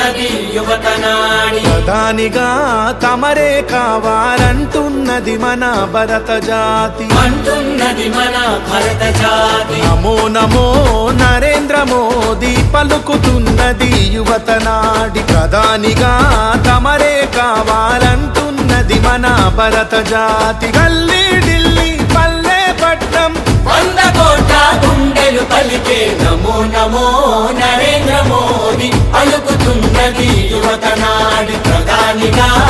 పలుకుతున్నది యువతనాడి. ప్రధానిగా తమరే కావాలంటున్నది మన భరత జాతి. అంటున్నది మన భరత జాతి. నమో నమో నరేంద్ర మోదీ పలుకుతున్నది యువత నాడి ప్రధానిగా తమరే కావాలంటున్నది మన భరత జాతి. గల్లీ ఢిల్లీ పల్లె పట్నం వంద కోట్ల గుండెలు పలికే నమో నమో నరేంద్ర మోదీ యువతనాడి ప్రధానిగా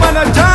man a